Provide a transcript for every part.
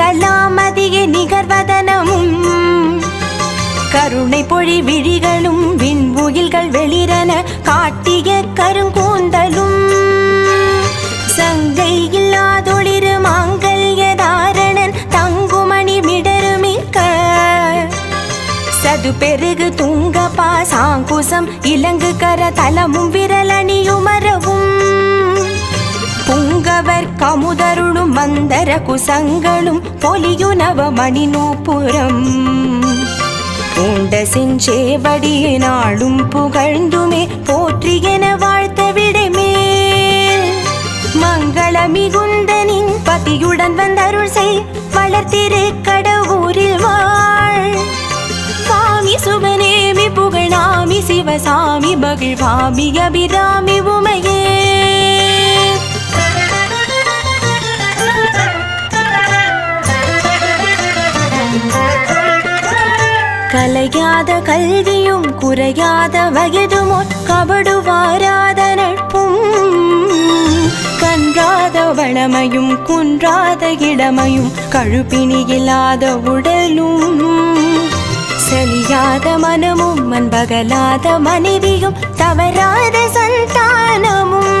கலாமதிய நிகர்வதனமும் கருணை பொழி விழிகளும் விண்புயில்கள் வெளிரன காட்டிய கருங்கூந்தலும். சங்கை இல்லாதொளிரு மாங்கல்ய தாரணன் தங்குமணி மிடருமிக்க சது பெருகு துங்க பாசாங்குசம் இலங்கு கர தலமும் விரலணியுமரவும். புங்கவர் கமுதருளும் மந்தர குசங்களும் பொலியுணவ மணி நூப்புறம் பூண்ட செஞ்சேவடியை நாளும் புகழ்ந்துமே போற்றி என வாழ்த்த விடைமேல் மங்கள மிகுந்தனின் பதியுடன் வந்தருள் செய் வளர்த்திரு கடவுரில் வாழ். சாமி சுபநேமி புகழாமி சிவசாமி மகிழ்வாமி அபிராமி உமையே. கலையாத கல்வியும் குறையாத வயதுமோ கபடு வாராத நட்பும் கன்றாத வளமையும் குன்றாத இளமையும் கழுப்பினி இல்லாத உடலும். செலியாத மனமும் மண்பகலாத மனைவியும் தவறாத சந்தானமும்.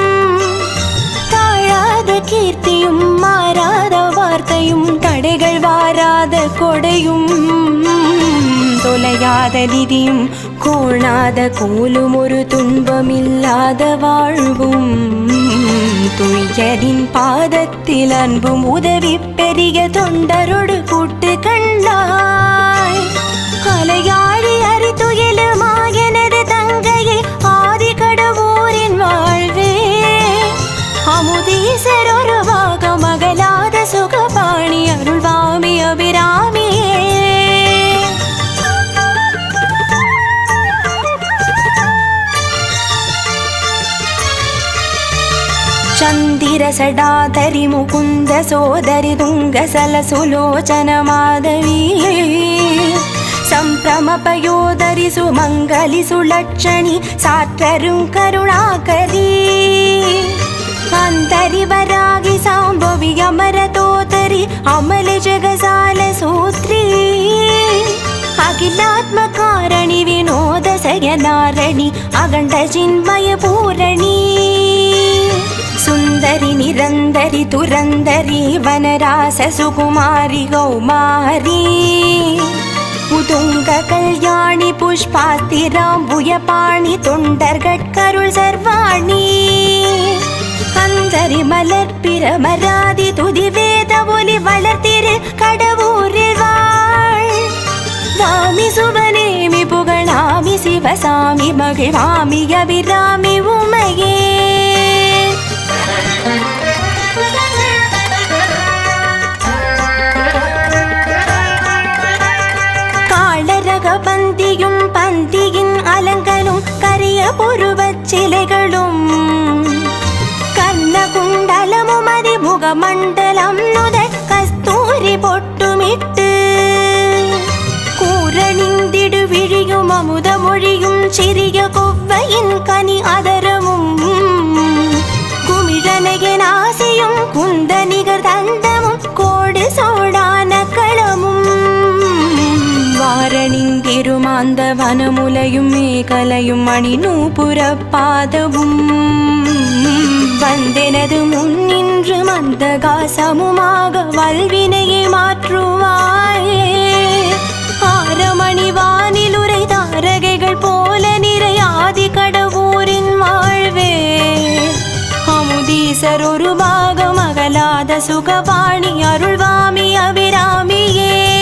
தாழாத கீர்த்தியும் மாறாத வார்த்தையும் தடைகள் வாராத கொடையும். தொலையாத நிதியும் கோணாத கோலும் ஒரு துன்பமில்லாத வாழ்வும். துயரின் பாதத்தில் அன்பும் உதவி பெரிய தொண்டரோடு கூட்டு கண்டாய் அலையாழி அரித்துயிலுமா எனது தங்கையை ஆதி கடவுரின் வாழ்வே. அமுதீசர் ஒரு பாக மகளாத சுகபாணி அருள்வாமி அபிராமி. సడాధరి ముకుంద సోదరి తుంగ సలసులోచన మాధవీ సంభ్రమపయోదరి సుమంగళి సులక్షణి సాత్రరుం కరుణాకరీ అంతరివరాగి సాంభవి అమరతోతరి అమల జగజాల సూత్రీ అఖిలాత్మకారణి వినోద సయనారణి అగండ చిన్మయ పూరణీ சுந்தரி நிரந்தரி துரந்தரி வனராச சுகுமாரி கௌமாரி. உதுங்க கல்யாணி புஷ்பாஸ்திராம்புயபாணி தொண்டர்கட்கருள் சர்வாணி. அந்தரி மலர் பிரமராதி துதி வேத ஒலி வளர்த்திரு கடவுரில் வாழ். சாமி சுபநேமி புகழாமி சிவசாமி மகிழாமி அபிராமி உமையே. புருவச் சிலைகளும் கண்ண குண்டலமும் அதிமுக மண்டலம் நுதல் கஸ்தூரி பொட்டுமிட்டு கூரணிந்திடு விழியும் அமுத வாரணிந்திருமாந்த வனமுலையும் மேகலையும் மணி நூபுறப்பாதவும் வந்தெனது முன்னின்று மந்தகாசமுமாக வல்வினையை மாற்றுவாயே. ஆரமணி வானில் தாரகைகள் போல நிறையாதி கடவுரின் வாழ்வே. அமுதீசர் ஒரு பாகம் அகலாத சுகபாணி அருள்வாமி அபிராமியே.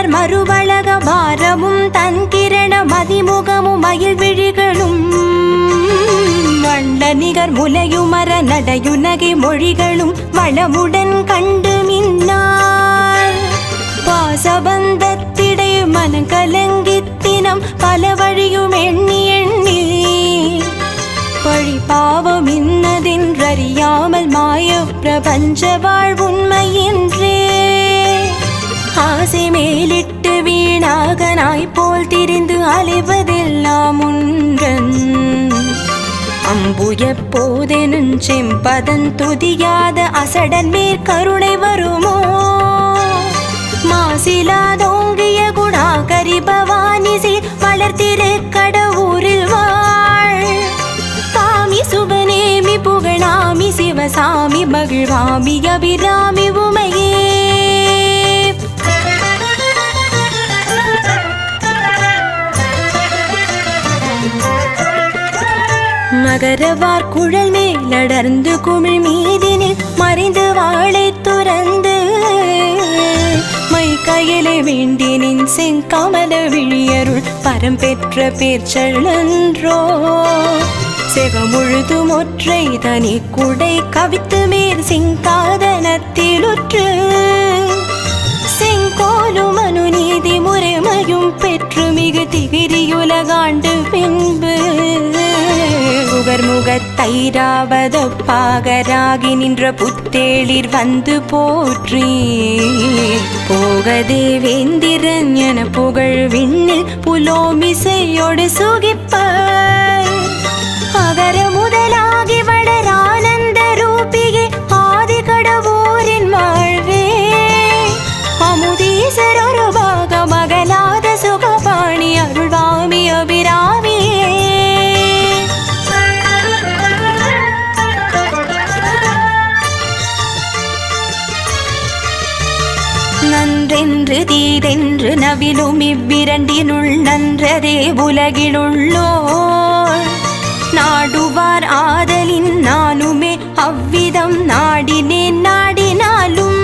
மலர் மறுவழக வாரமும் தன் கிரண மதிமுகமும் மயில் விழிகளும். வண்ட நிகர் முலையுமர நடையுனகை மொழிகளும் வளமுடன் கண்டு மின்னார். பாசபந்தத்திடை மனங்கலங்கித்தினம் பல வழியும் எண்ணி எண்ணி. பழி பாவம் இன்னதென்றறியாமல் மாய பிரபஞ்ச வாழ்வுண்மையின்றே ஆசை மேலிட்டு வீணாக நாய் போல் திரிந்து அலைவதெல்லாம் உன்றன். அம்பு எப்போதெனும் செம்பதன் துதியாத அசடன் மேற் கருணை வருமோ? மாசிலாதோங்கிய குணாகரி கரிபவானி வளர்த்திரு கடவுரில் வாழ். சாமி சுபநேமி புகழாமி சிவசாமி மகிழ்வாமி அபிராமி உமையே. மகரவார் குழல் மேலடர்ந்து குமிழ் மீதினில் மறைந்து வாழை துறந்து. மை கையிலே வேண்டினின் செங்கமல விழியருள் பரம் பெற்ற பேர்ச்செழன்றோ செவமுழுதும் ஒற்றை தனி குடை கவித்து மேற் சிங்காதனத்திலுற்று. செங்கோலும் உகர் முகத்தைராவத பாகராகி நின்ற புத்தேளிர் வந்து போற்றி. போகதே வேந்திரன் என புகழ் விண்ணில் புலோமிசையோடு சுகிப்ப. அகர முதலாகி வளரானந்த ரூபியே ஆதி கடவோரின் வாழ்வே. அமுதீசர் ஒரு பாக மகளாத நன்றென்று தீதென்று நவிலும் இவ்விரண்டினுள் நன்றதே உலகிலுள்ளோர் நாடுவார் ஆதலின் நானுமே அவ்விதம் நாடினேன் நாடினாலும்.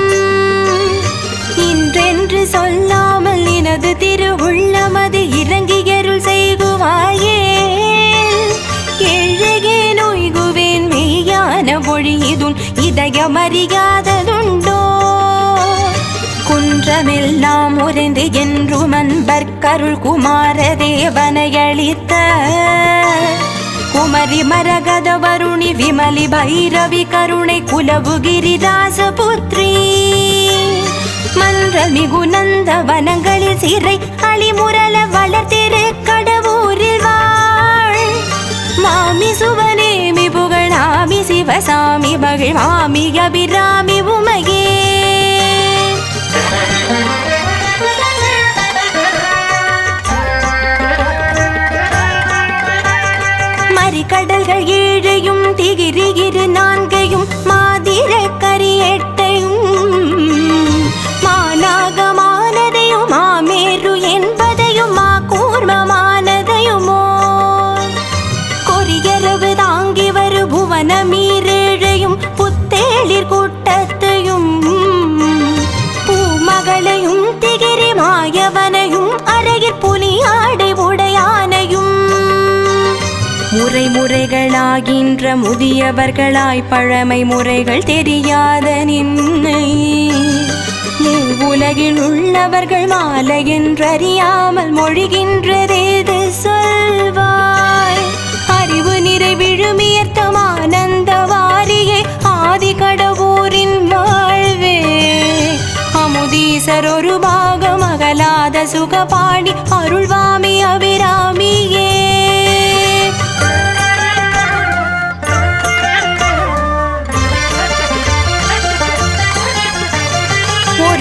இன்றென்று சொல்லாமல் எனது திருவுள்ளமது இறங்கியருள் செய்குவாயே. எழகே நொய்குவேன் மெய்யான மொழியுதுன் இதயமறியாத உலகமெல்லாம் உறைந்து என்றும் அன்பர்க்கருள் குமார தேவனையளித்த குமரி மரகத வருணி விமலி பைரவி கருணை குலவு கிரிதாச புத்ரி மன்ற மிகுநந்த வனங்களில் சிறை அழிமுரல வளர்த்திரு கடவுரில் வாழ். மாமி சுவனேமி புகழாமி சிவசாமி மகிழ்வாமி அபிராமி அபிரா முறை முறைகளாகின்ற முதியவர்களாய் பழமை முறைகள் தெரியாத நின்னை. உலகில் உள்ளவர்கள் மாலை என்றறியாமல் மொழிகின்றதேது சொல்வாய். அறிவு நிறை விழுமியர்த்தம் ஆனந்த வாரியே ஆதி கடவுரின் வாழ்வே. அமுதீசர் ஒரு பாகம் அகலாத சுகபாணி அருள்வாமி அபிராமியே.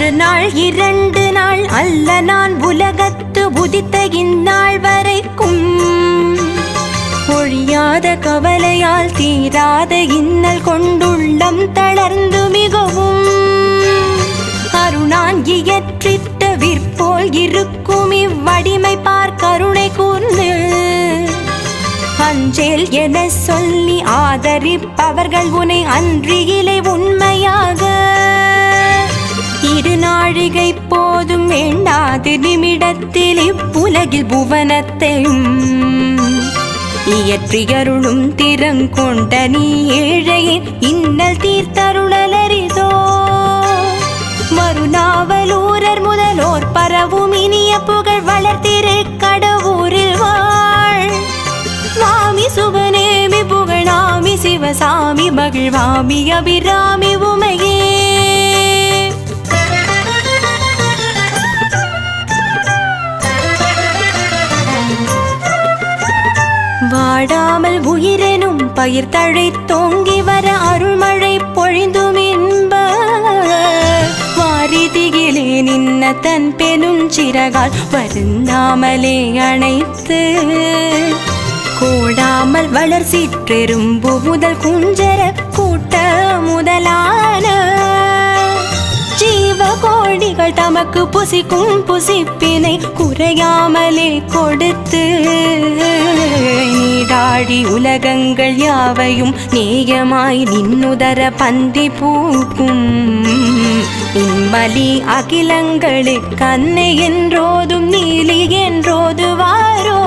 ஒரு நாள் இரண்டு நாள் அல்ல நான் உலகத்து உதித்த இந்நாள் வரைக்கும். ஒழியாத கவலையால் தீராத இன்னல் கொண்டுள்ளம் தளர்ந்து மிகவும். அருணான் இயற்றிட்ட விற்போல் இருக்கும் இவ்வடிமை பார் கருணை கூர்ந்து. அஞ்சேல் என சொல்லி ஆதரிப்பவர்கள் உனை அன்றியிலே உண்மையாக. நாழிகை போதும் வேண்டாது நிமிடத்தில் இப்புலகில் புவனத்தையும் இயற்றியருளும் திறங்கொண்ட நீ ஏழையின் இன்னல் தீர்த்தருளலரிதோ. மறுநாவலூரர் முதலோர் பரவும் இனிய புகழ் வளர்த்திரு கடவுரில் வாழ். சுவாமி சுபநேமி புகழாமி சிவசாமி மகிழ்வாமி அபிராமி உமையே. வாடாமல் உயிரெனும் பயிர் தழை தோங்கி வர அருள்மழை பொழிந்தும் இன்ப. வாரிதிகிலே நின்ன தன் பெனும் சிறகால் வருந்தாமலே அணைத்து. கோடாமல் வளர் சிற்றெரும்பு முதல் குஞ்சர கூட்ட முதலான ஜீவ கோடிகள் தமக்கு புசிக்கும் புசிப்பினை குறையாமலே கொடுத்து. நீடாடி உலகங்கள் யாவையும் நேயமாய் நின்னுதர பந்தி பூக்கும். இம்மலி அகிலங்களுக்கு அன்னை என்றோதும் நீலி என்றோது வாரோ.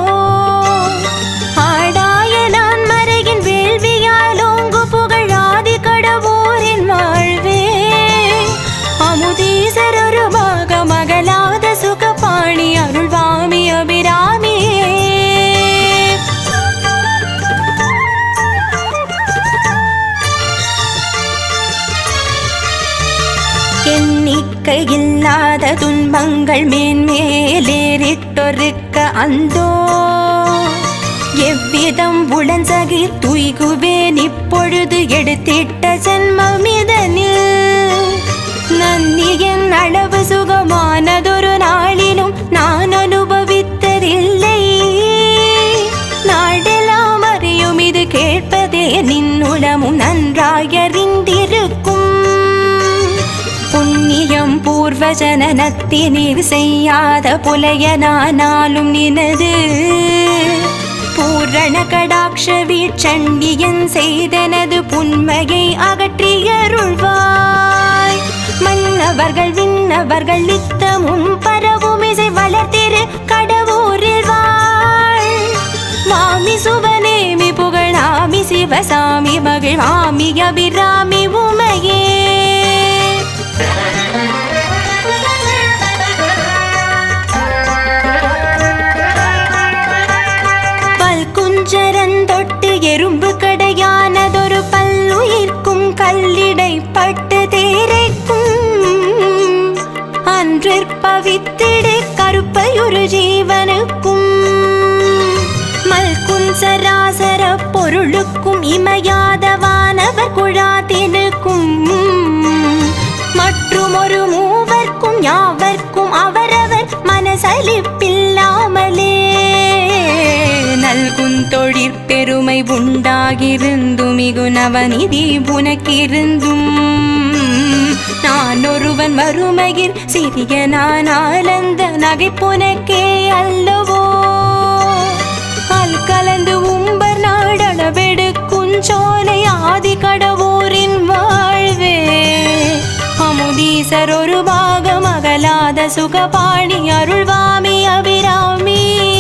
எண்ணிக்கை இல்லாத துன்பங்கள் மேன்மேலேறிட்டொருக்க அந்தோ. எவ்விதம் உளஞ்சகி தூய்குவேன் இப்பொழுது எடுத்திட்ட ஜென்மமிதனில் பூர்வ ஜனனத்தினீர் செய்யாத புலையனானாலும் நினது. பூரண கடாட்ச வீட்சண்டியன் செய்தனது புன்மையை அகற்றியருள்வாய் மன்னவர்கள் விண்ணவர்கள் நித்தமும் பரவும் இசை வளர்த்திரு கடவுரில் வாழ் மாமி சுவனேமி புகழாமி சிவசாமி மகிழ் மகிழ்வாமி அபிராமி உமையே. எறும்பு பெருமை உண்டாகிருந்தும் மிகு நவநிதி உனக்கிருந்தும் நான் ஒருவன் மறுமையில் சிறிய நான் ஆனந்த நகைப்புனக்கே அல்லவோ? பால் கலந்து உம்பர் நாடளவெடுக்கும் சோலை ஆதி கடவுரின் வாழ்வே. அமுதீசர் ஒரு பாகம் அகலாத சுகபாணி அருள்வாமி அபிராமி.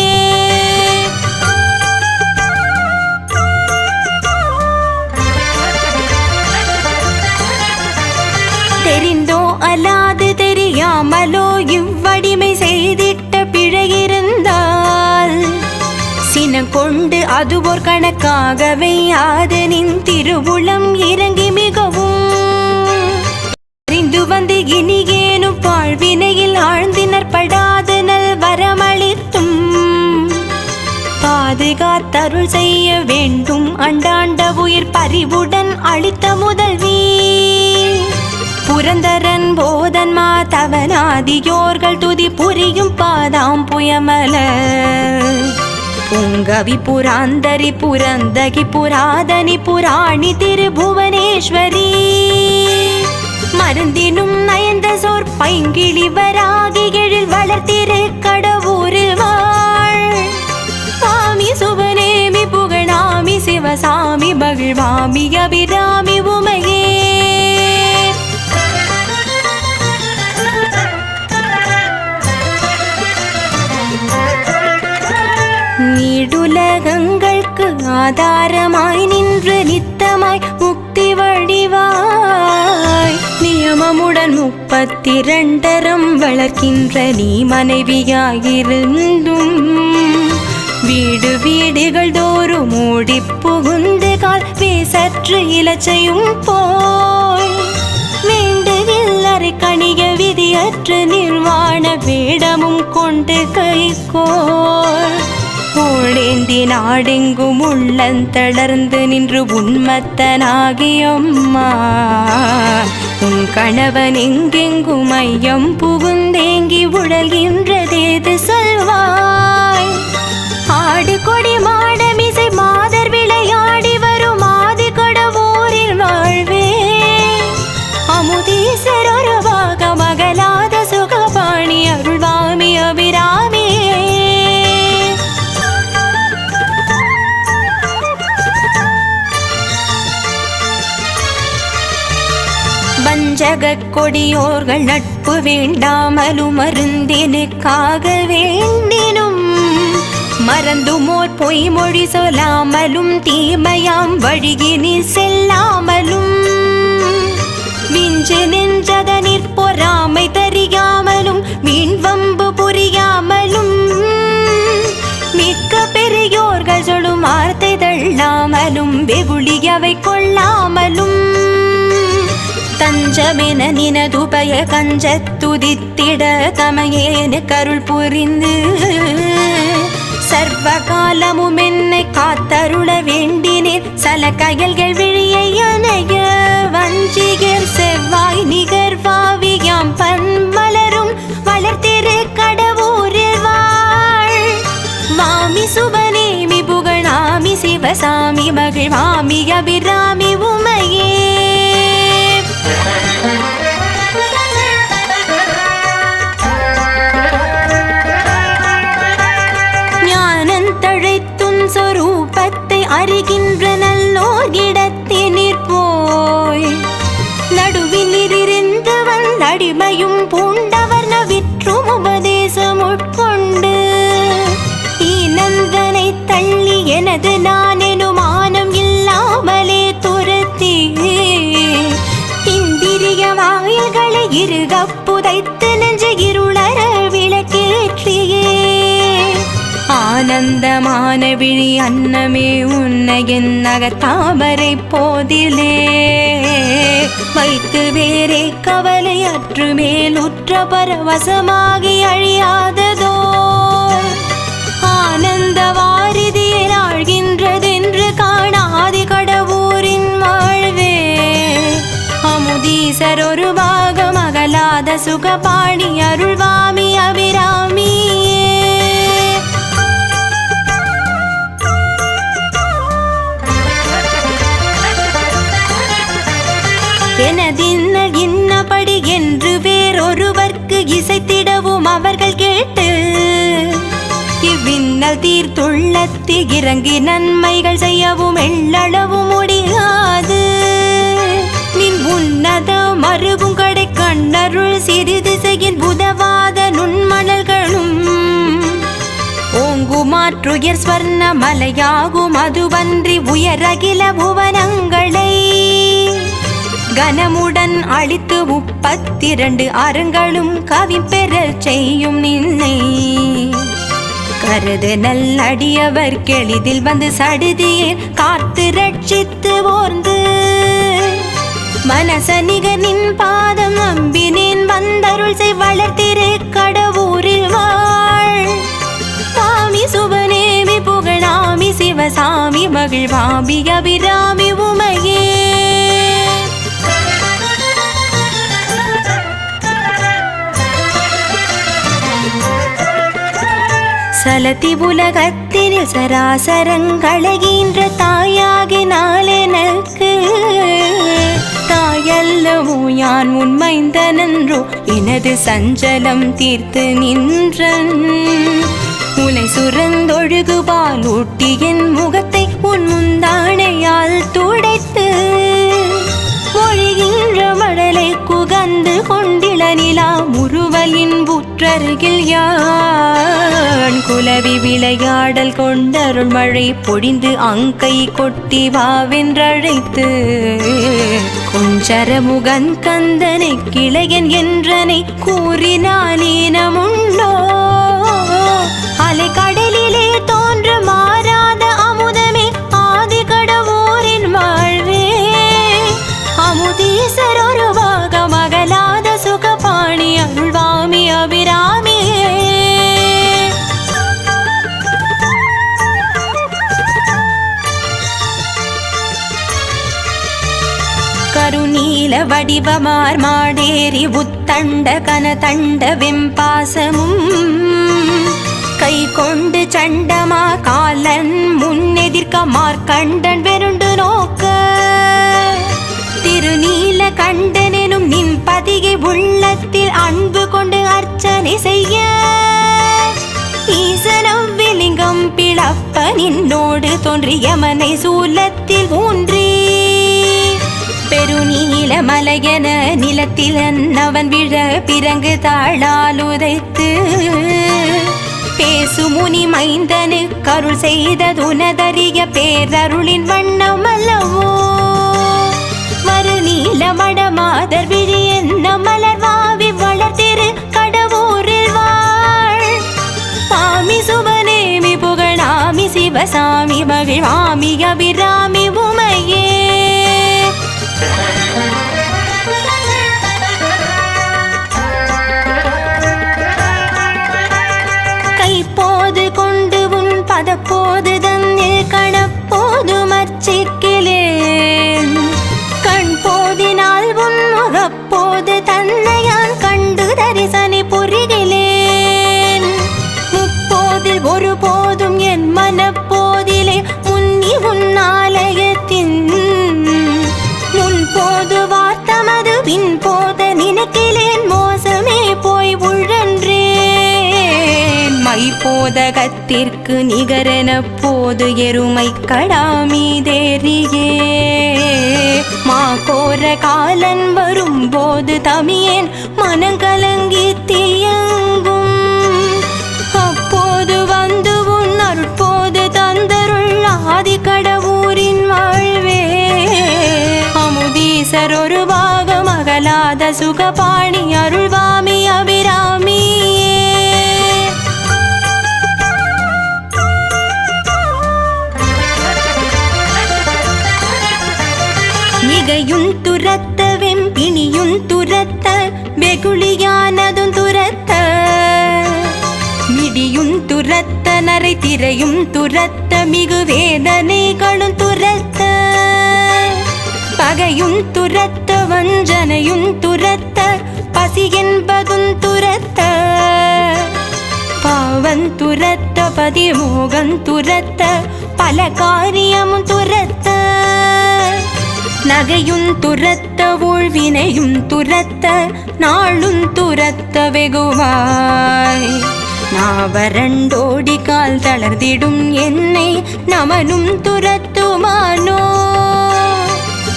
அது ஒரு கணக்காகவே ஆதனின் திருவுளம் இறங்கி மிகவும். அறிந்து வந்து இனியேனும் வாழ்வினையில் ஆழ்ந்தினர் படாது நல் வரமளித்தும். பாதுகாத்தருள் செய்ய வேண்டும் அண்டாண்ட உயிர் பறிவுடன் அளித்த முதல்வி. புரந்தரன் போதன் மாதவனாதியோர்கள் துதி புரியும் பாதாம் புயமல புங்கவி புராந்தரி புரந்தகி புராதனி புராணி திருபுவனேஸ்வரி. மருந்தினும் நயந்த சோர் பைங்கிழி வராகி எழில் வளர்த்திரு கடவுரு வாழ். சுபநேமி புகழாமி சிவசாமி பகிழ்வாமி அபிராமி நீடுலகங்களுக்கு ஆதாரமாய் நின்று நித்தமாய் முக்தி வழிவாய் நியமமுடன் முப்பத்திரண்டரம் வளர்க்கின்ற நீ மனைவியாயிருந்தும் வீடு வீடுகள் தோறும் மூடி புகுந்து கால் பேசற்று இலச்சையும் போய் வேண்டுகில்லறை கணிய விதியற்று நிர்வாண வேடமும் கொண்டு கைகோள் தோழேந்தி நாடெங்கும் உள்ளந்தளர்ந்து நின்று உண்மத்தனாகியம்மா உன் கணவன் எங்கெங்கும் ஐயம் புகுந்தேங்கி உழல்கின்றதேது சொல்வாய் கொடியோர்கள் நட்பு வேண்டாமலும் மருந்தினுக்காக வேண்டினும். மறந்துமோர் பொய்மொழி சொல்லாமலும் தீமையாம் வழிகினி செல்லாமலும். விஞ்சு நின்றதனிற் பொறாமை தெரியாமலும் மீன்வம்பு புரியாமலும். மிக்க பெரியோர்கள் சொல்லும் வார்த்தை தள்ளாமலும் வெகுளியவை கொள்ளாமலும். தஞ்சமென நினதுபய கஞ்சத்துதித்திட தமையேனு கருள் புரிந்து. சர்வ காலமும் என்னை காத்தருள வேண்டினேன். சல கயல்கள் விழியை அணைய வஞ்சிகர் செவ்வாய் நிகர்வாவியாம் பன் மலரும் வளர்த்திரு கடவுரில் வாழ். மாமி சுபநேமி புகழாமி சிவசாமி மகிழ்வாமி அபிராமி உமையே. ஆனந்தமான விழி அன்னமே உன்னையின் நகத்தாமரை போதிலே. வைத்து வேறே கவலை அற்று மேலுற்ற பரவசமாகி அழியாததோ. ஆனந்த வாரிதியை ஆழ்கின்றதென்று காணாதி கடவுரின் வாழ்வே. அமுதீசர் ஒரு பாகம் அகலாத சுகபாணி அருள்வாமி அபிராமி. இசைத்திடவும் அவர்கள் கேட்டு இவ்வின்னல் தீர்த்துள்ளத்தி இறங்கி நன்மைகள் செய்யவும் எள்ளளவும் முடியாது. நின் உன்னத மருவும் கடை கண்ணருள் சிறிது செய்யின் உதவாத நுண்மணல்களும் ஓங்குமாற்றுயர் ஸ்வர்ண மலையாகும் அதுவன்றி உயரகில புவனங்களை கனமுடன் அழித்து முப்பத்திரண்டு அறங்களும் கவி பெறச் செய்யும் நின்னை. கருது நல்லடியவர் கெளிதில் வந்து சடுதியே காத்து ரட்சித்து ஓர்ந்து. மனசனிகனின் பாதம் நம்பினேன் வந்தருள் செய் வளர்த்திரு கடவுரில் வாழ். சாமி சுபநேமி புகழாமி சிவசாமி மகிழ்வாமி அபிராமி உமையே. சலதி உலகத்தில் சராசரங்களகின்ற தாயாகினால் எனக்கு தாயல்லவோ யான் உண்மைந்த நன்றோ எனது சஞ்சலம் தீர்த்து நின்றன் உலை சுரந்தொழுகுபால் பாலூட்டி என் முகத்தை உன் முந்தானையால் துடைத்து வந்து கொண்டிள நிலா முறுவலின் புற்றருகில் யான். குலவி விளையாடல் கொண்டருள் மழை பொழிந்து அங்கை கொட்டி வாவென்றழைத்து குஞ்சரமுகன் கந்தனை கிளையன் என்றனை கூறினான் ஈனமுண்டோ அலை கடலிலே தோன்ற மாறாத வடிவமார் மாடேறி உத்தண்ட கனதண்ட வெம்பாசமும் கை கொண்டு சண்டமா காலன் முன்னெதிர்க்க மார்க்கண்டன் வெருண்டு நோக்க. திருநீல கண்டனெனும் நின் பதிகை உள்ளத்தில் அன்பு கொண்டு அர்ச்சனை செய்ய. ஈசனம் விலிங்கம் பிளப்ப நின்னோடு தோன்றிய மனை சூலத்தில் ஊன்றி. பெருநீல மலையென நிலத்தில் அன்னவன் விழ பிறங்கு தாழால் உதைத்து பேசுமுனி மைந்தனு கருள் செய்ததுனதறிய பேரருளின் வண்ணம் அல்லவோ மறுநீல மடமாதர் விழி என்ன மலர் வாவி வளர்த்திரு கடவுரில் வாழ். சாமி சுபநேமி புகழாமி சிவசாமி மகிழாமி அபிராமி போதகத்திற்கு நிகரென போது எருமை கடாமீதேறியே. மா கோர காலன் வரும்போது தமியேன் மனங்கலங்கி தீயங்கும். அப்போது வந்து உன் அருட்போது தந்தருள் ஆதி கடவுரின் வாழ்வே. அமுதீசர் ஒரு பாகம் அகலாத சுகபாணி அருள்வாமி. மிகையும் துரத்த வெம்பிணியும் துரத்த வெகுளியானதும் துரத்த. மிடியும் துரத்த நரை திரையும் துரத்த மிகு வேதனைகளும் துரத்த. பகையும் துரத்த வஞ்சனையும் துரத்த பசி என்பதும் துரத்த. பாவன் துரத்த பதிமோகம் துரத்த பல காரியமும் துரத்த. நகையும் துரத்த ஊழ்வினையும் துரத்த நாளும் துரத்த வெகுவாய். நாவரண்டோடி கால் தளர்ந்திடும் என்னை நமனும் துரத்துமானோ?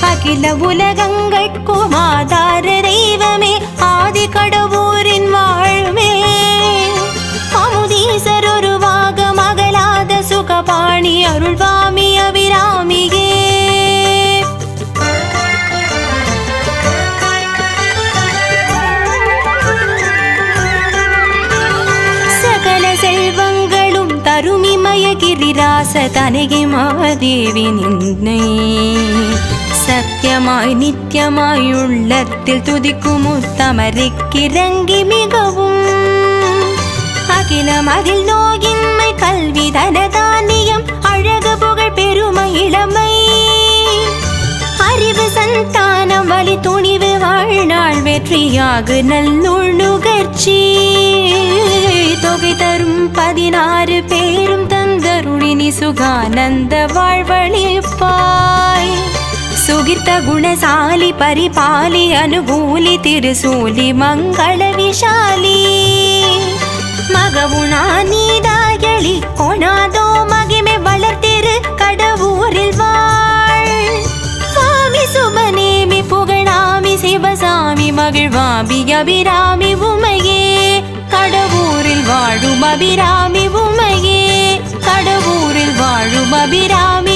அகில உலகங்கட்கும் ஆதார தெய்வம் கிரிராச தனகி மாதேவி நின்னை. சத்தியமாய் நித்தியமாய் உள்ளத்தில் துதிக்கும் உத்தமரிக்கிறங்கி மிகவும். அகிலம் அதில் நோயின்மை கல்வி தனதானியம் அழகு புகழ் பெருமை இளமை. அறிவு சந்தானம் வழி துணிவு வாழ்நாள் வெற்றியாகு நல்லுள் நுகர்ச்சி. தொகை தரும் பதினாறு பேரும் தந்தருளினி சுகானந்த வாழ்வழிப்பாய் சுகிர்த்த குணசாலி பரிபாலி அனுகூலி திருசூலி மங்கள விஷாலி மகவுனா நீதாயளி கொணாதோ மகிமை வளர்த்திரு கடவுரில் வாழ் சுவாமி சுபநேமி புகழாமி சிவசாமி மகிழ்வாமி அபிராமி உமையே கடவுரில் வாழும் அபிராமி உமையே வாழும் அபிராமி